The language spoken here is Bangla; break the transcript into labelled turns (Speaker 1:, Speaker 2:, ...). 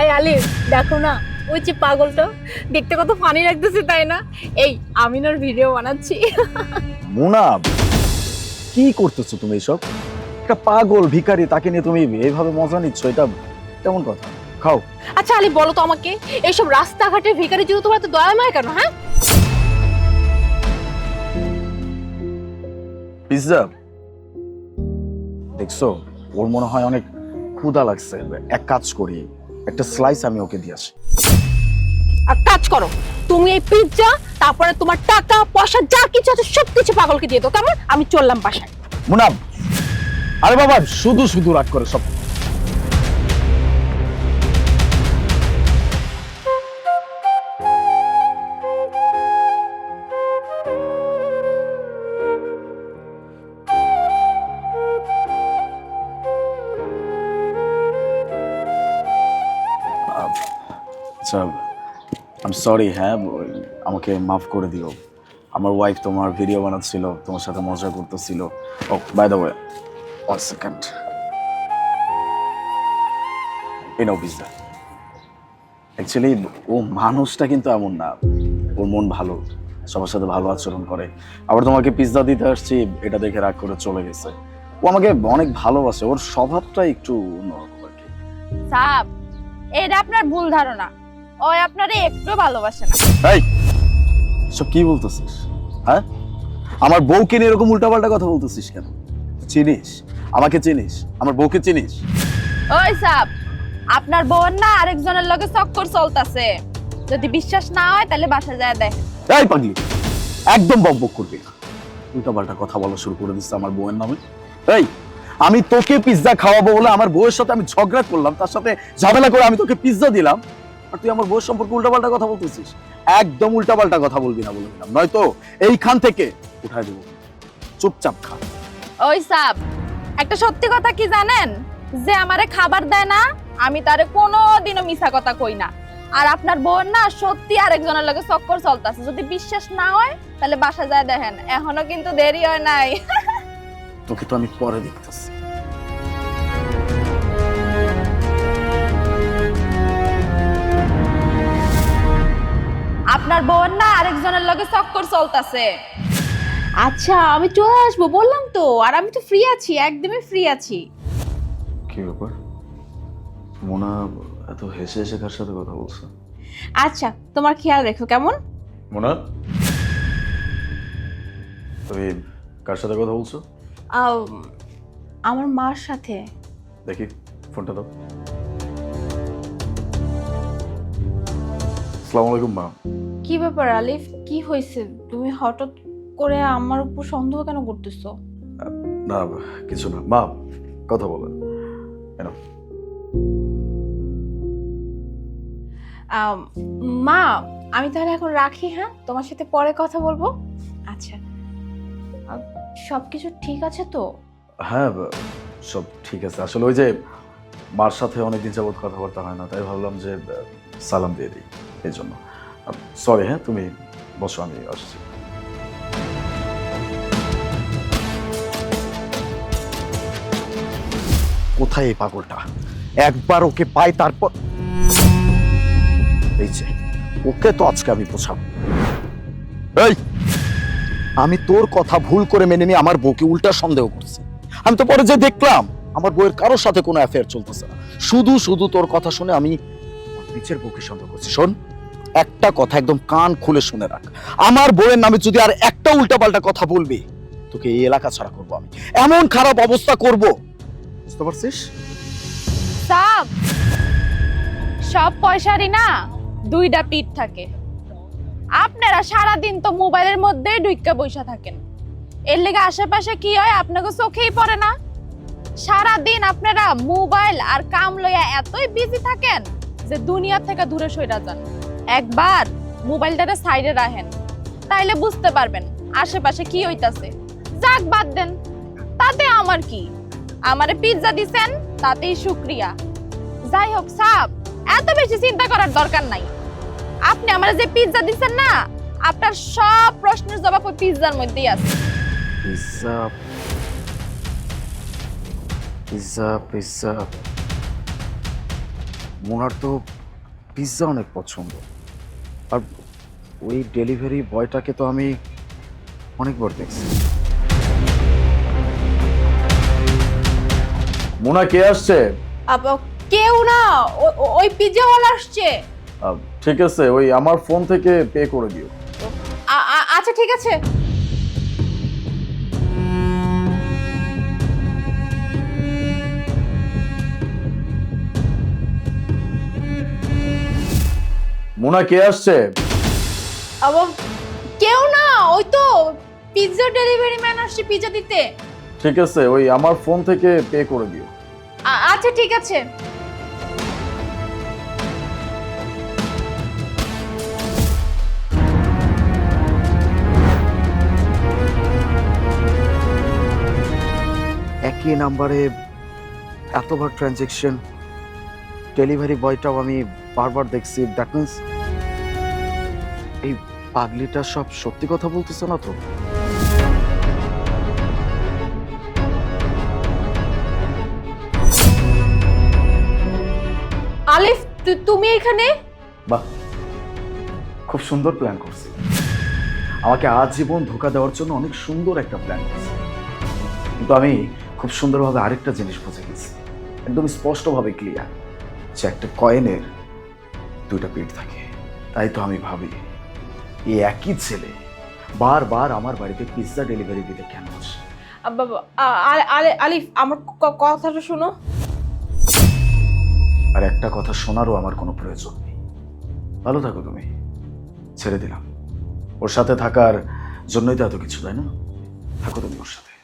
Speaker 1: এই আলিফ দেখো না ওই যে পাগলটা দেখতে কত ফানি লাগতেছে তাই না? এই আমিনার ভিডিও বানাচ্ছি।
Speaker 2: মোনা কি করতেছো তুমি এসব? একটা পাগল ভিখারি তাকে নিয়ে তুমি এইভাবে মজা নিচ্ছ এটা কেমন কথা? খাও।
Speaker 1: আচ্ছা আলিফ বলো তো আমাকে এইসব রাস্তাঘাটে ভিখারি জন্য তোমার এত দয়া মায় কেন হ্যাঁ?
Speaker 2: পিৎজা দেখছ? ওর মনে হয় অনেক ক্ষুদা লাগছে। এক কাজ করি একটা স্লাইস আমি ওকে দিয়ে আসি।
Speaker 1: আর কাজ করো তুমি এই পিৎজা তারপরে তোমার টাকা পয়সা যা কিছু আছে সব কিছু পাগলকে দিয়ে দাও কেমন? আমি চললাম বাসায়।
Speaker 2: মুনাম আরে বাবা শুধু শুধু রাগ করে সব। আচ্ছা আম সরি হ্যাঁ আমাকে মাফ করে দিও। আমার ওয়াইফ তোমার ভিডিও বানাচ্ছিল, তোমার সাথে মজা করতেছিল। ও by the way one second এই নাও অ্যাকচুয়ালি ও মানুষটা কিন্তু এমন না। ওর মন ভালো, সবার সাথে ভালো আচরণ করে। আবার তোমাকে পিৎজা দিতে আসছি, এটা দেখে রাগ করে চলে গেছে। ও আমাকে অনেক ভালোবাসে, ওর স্বভাবটা একটু অন্যরকম আর কি।
Speaker 3: এটা আপনার ভুল ধারণা। ওই আপনারে একটু ভালোবাসে না।
Speaker 2: এই সব কি বলতেছিস হ্যাঁ? আমার বউকে নিয়ে এরকম উল্টাপাল্টা কথা বলতেছিস কেন? চিনিস? আমাকে চিনিস? আমার বউকে চিনিস?
Speaker 3: ওই সাপ আপনার বোন না আরেকজনের লগে চক্কর চলতেছে। যদি বিশ্বাস না হয় তাহলে বাসা যায় দেখ
Speaker 2: এই পাগলি একদম বকবক করবি না। উল্টাপাল্টা কথা বলা শুরু করে দিচ্ছে আমার বউয়ের নামে। এই আমি তোকে পিৎজা খাওয়াবো বলে আমার বউয়ের সাথে আমি ঝগড়া করলাম তার সাথে ঝামেলা করে আমি তোকে পিৎজা দিলাম। আর তুই আমার বউয়ের সম্পর্কে উল্টাপাল্টা কথা বলতেছিস? একদম উল্টাপাল্টা কথা বলবি না বলে দিলাম। নয়তো এইখান থেকে উঠায় দেবো। চুপচাপ খা।
Speaker 3: ওই সাপ একটা সত্যি কথা কি জানেন? যে আমারে খাবার দেয় না আমি তারে কোনোদিনও মিছা কথা কই না। আর আপনার বোন না সত্যি আরেকজনের লগে চক্কর চলতেছে। যদি বিশ্বাস না হয় তাহলে বাসা যায় দেখেন। এখনও কিন্তু দেরি হয় নাই।
Speaker 2: তোকে তো আমি পরে দেখতেছি।
Speaker 3: আপনার বোন না আরেকজনের লগে চক্কর চলতেছে।
Speaker 1: আচ্ছা আমি চলে আসব বললাম তো। আর আমি তো ফ্রি আছি একদমই ফ্রি আছি।
Speaker 2: কি ব্যাপার? মোনা এত হেসে হেসে কার সাথে কথা বলছে?
Speaker 1: আচ্ছা তোমার খেয়াল রেখো কেমন?
Speaker 2: মোনা? তুমি কার সাথে কথা বলছো?
Speaker 1: আও, আমার মার সাথে।
Speaker 2: দেখি ফোনটা দাও। আসসালামু আলাইকুম মা।
Speaker 1: কি ব্যাপার আলিফ? কি হয়েছে? তুমি হঠাৎ করে আমার উপর সন্দেহ কেন করতেছো?
Speaker 2: না কিছু না। মা কথা বলেন।
Speaker 1: মা আমি তাহলে এখন রাখি হ্যাঁ? তোমার সাথে পরে কথা বলব। আচ্ছা। সব কিছু ঠিক আছে তো?
Speaker 2: হ্যাঁ সব ঠিক আছে। আসলে ওই যে মার সাথে অনেকদিন যাবত কথাবার্তা হয় না তাই ভাবলাম যে সালাম দিয়ে দিই এই জন্য। সরি হ্যাঁ তুমি বসো, আমি আসছি। কোথায় এই পাগলটা? একবার ওকে পাই, তারপর এই যে, ওকে তো আজকে আমি পোছাবো এই, আমি তোর কথা ভুল করে মেনে নিয়ে আমার বউকে উল্টা সন্দেহ করছি। আমি তো পরে যে দেখলাম, আমার বউয়ের কারোর সাথে কোনো অ্যাফেয়ার চলতেছে না। শুধু শুধু তোর কথা শুনে আমি নিচের বউকে সন্দেহ করছি। শোন একটা কথা একদম কান খুলে শুনে রাখ। আমার বউয়ের নামে যদি আর একটা উল্টাপাল্টা কথা বলবি, তোকে এই এলাকা ছাড়া করব আমি। এমন খারাপ অবস্থা করব। বুঝতে পারছিস?
Speaker 3: সাপ সব পয়সারই না দুইটা পিঠ থাকে। আপনারা সারা দিন তো মোবাইলের মধ্যে ঢুইকা বইসা থাকেন। এর লেগে আশেপাশে কি হয় আপনাকে চোখেই পড়ে না। সারা দিন আপনারা মোবাইল আর কাম লইয়া এতই বিজি থাকেন যে দুনিয়া থেকে দূরে সইরা যান। একবার মোবাইলটারে সাইডে রাখেন, তাইলে বুঝতে পারবেন আশেপাশে কি হইতাছে। যাক, বাদ দেন, তাতে আমার কি? আমারে পিৎজা দিছেন, তাতেই শুক্রিয়া। যাই হোক সাপ এত বেশি চিন্তা করার দরকার নাই। আপনি আমার যে পিৎজা দিছেন না, আপনার সব প্রশ্নের জবাব ওই পিৎজার মধ্যেই আছে।
Speaker 2: পিজ্জা পিৎজা পিৎজা মোনার তো পিৎজা অনেক পছন্দ। আর ওই ডেলিভারি বয়টাকে তো আমি অনেকবার দেখছি। মোনা কে আসছে?
Speaker 1: আপ কেউ না ও- ও- ওই পিজ্জাওয়ালা আসছে।
Speaker 2: আহ, ঠিক আছে ওই আমার ফোন থেকে পে করে দিও।
Speaker 1: আ- আ- আচ্ছা ঠিক আছে।
Speaker 2: মোনা কে আসছে?
Speaker 1: আবার কেউ না ওই তো পিৎজা ডেলিভারি ম্যান আসছে পিৎজা দিতে।
Speaker 2: ঠিক আছে ওই আমার ফোন থেকে পে করে দিও।
Speaker 1: আ- আচ্ছা ঠিক আছে।
Speaker 2: একই নাম্বারে এতবার ট্রানজেকশন ডেলিভারি বয়টাও আমি বারবার দেখছি দ্যাট মিন্স এই পাগলিটা সব সত্যি কথা বলতেছে না তো?
Speaker 1: আলিফ তু- তুমি এখানে?
Speaker 2: বাহ খুব সুন্দর প্ল্যান করছি। আমাকে আজীবন ধোকা দেওয়ার জন্য অনেক সুন্দর একটা প্ল্যান করছি। কিন্তু আমি খুব সুন্দরভাবে আরেকটা জিনিস বুঝে গেছি। একদম স্পষ্টভাবে ক্লিয়ার যে একটা কয়েনের দুইটা পিঠ থাকে। তাই তো আমি ভাবি এই একই ছেলে বারবার আমার বাড়িতে পিৎজা ডেলিভারি দিতে কেন আসে?
Speaker 1: আ- আ- আ- আলে- আলিফ আমার কথাটা শোনো।
Speaker 2: আর একটা কথা শোনারও আমার কোনো প্রয়োজন নেই। ভালো থাকো তুমি ছেড়ে দিলাম। ওর সাথে থাকার জন্যই তো এত কিছু তাই না? থাকো তুমি ওর সাথে।